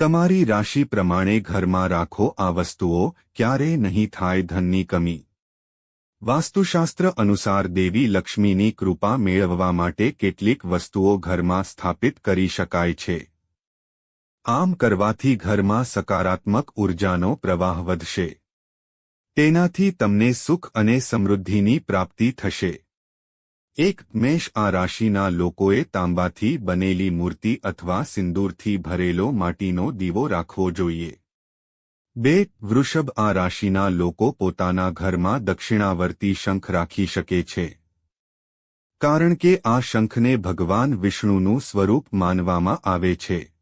તમારી રાશિ પ્રમાણે ઘરમાં રાખો આ વસ્તુઓ ક્યારેય નહીં થાય ધનની કમી. વાસ્તુશાસ્ત્ર અનુસાર દેવી લક્ષ્મીની કૃપા મેળવવા માટે કેટલીક વસ્તુઓ ઘરમાં સ્થાપિત કરી શકાય છે. આમ કરવાથી ઘરમાં સકારાત્મક ઉર્જાનો પ્રવાહ વધશે. તેનાથી તમને સુખ અને સમૃદ્ધિની પ્રાપ્તિ થશે. એક મેષ આ રાશિના લોકોએ તાંબાથી બનેલી મૂર્તિ અથવા સિંદૂરથી ભરેલો માટીનો દીવો રાખવો જોઈએ. બે, વૃષભ આ રાશિના લોકો પોતાના ઘરમાં દક્ષિણાવર્તી શંખ રાખી શકે છે. કારણ કે આ શંખને ભગવાન વિષ્ણુનું સ્વરૂપ માનવામાં આવે છે.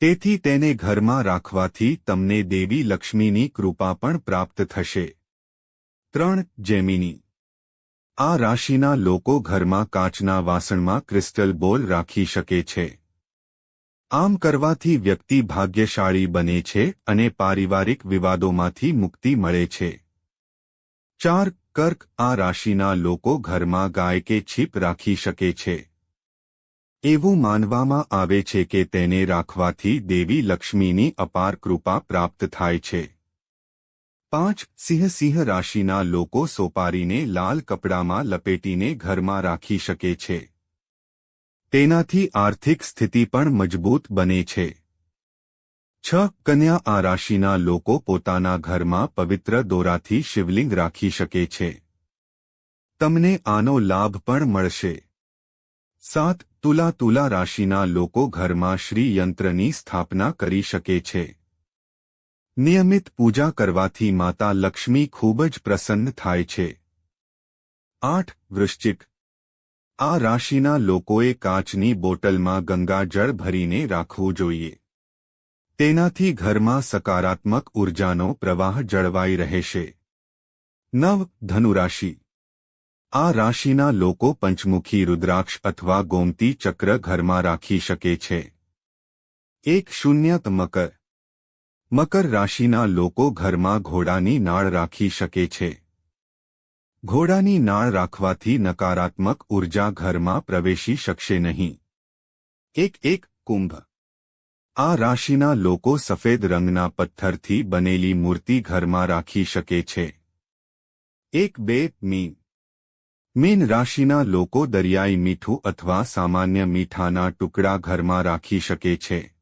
તેથી તેને ઘરમાં રાખવાથી તમને દેવી લક્ષ્મીની કૃપા પણ પ્રાપ્ત થશે. ત્રણ, જેમિની. આ રાશિના લોકો ઘરમાં કાચના વાસણમાં ક્રિસ્ટલ બોલ રાખી શકે છે. આમ કરવાથી વ્યક્તિ ભાગ્યશાળી બને છે અને પારિવારિક વિવાદોમાંથી મુક્તિ મળે છે. ચાર, કર્ક આ રાશિના લોકો ઘરમાં ગાય કે છીપ રાખી શકે છે. એવું માનવામાં આવે છે કે તેને રાખવાથી દેવી લક્ષ્મીની અપાર કૃપા પ્રાપ્ત થાય છે. પાંચ સિંહ સિંહ રાશિના લોકો સોપારીને લાલ કપડામાં લપેટીને ઘરમાં રાખી શકે છે. તેનાથી આર્થિક સ્થિતિ પણ મજબૂત બને છે. છ કન્યા આ રાશિના લોકો પોતાના ઘરમાં પવિત્ર દોરાથી શિવલિંગ રાખી શકે છે. તમને આનો લાભ પણ મળશે. સાત તુલા તુલા રાશિના લોકો ઘરમાં શ્રી યંત્રની સ્થાપના કરી શકે છે. નિયમિત પૂજા કરવાથી માતા લક્ષ્મી ખૂબ જ પ્રસન્ન થાય છે. આઠ, વૃશ્ચિક. આ રાશિના લોકોએ કાચની બોટલમાં ગંગાજળ ભરીને રાખવું જોઈએ. તેનાથી ઘરમાં સકારાત્મક ઉર્જાનો પ્રવાહ જળવાઈ રહેશે. નવ, ધનુરાશિ. આ રાશિના લોકો પંચમુખી, રુદ્રાક્ષ અથવા ગોમતી ચક્ર ઘરમાં રાખી શકે છે. એક શૂન્યત મકર મકર રાશિના લોકો ઘરમાં ઘોડાની નાળ રાખી શકે છે. ઘોડાની નાળ રાખવાથી નકારાત્મક ઊર્જા ઘરમાં પ્રવેશી શકશે નહીં. એક એક કુંભ. આ રાશિના લોકો સફેદ રંગના પથ્થરથી બનેલી મૂર્તિ ઘરમાં રાખી શકે છે. એક બે મીન. મીન રાશિના લોકો દરિયાઈ મીઠું અથવા સામાન્ય મીઠાના ટુકડા ઘરમાં રાખી શકે છે.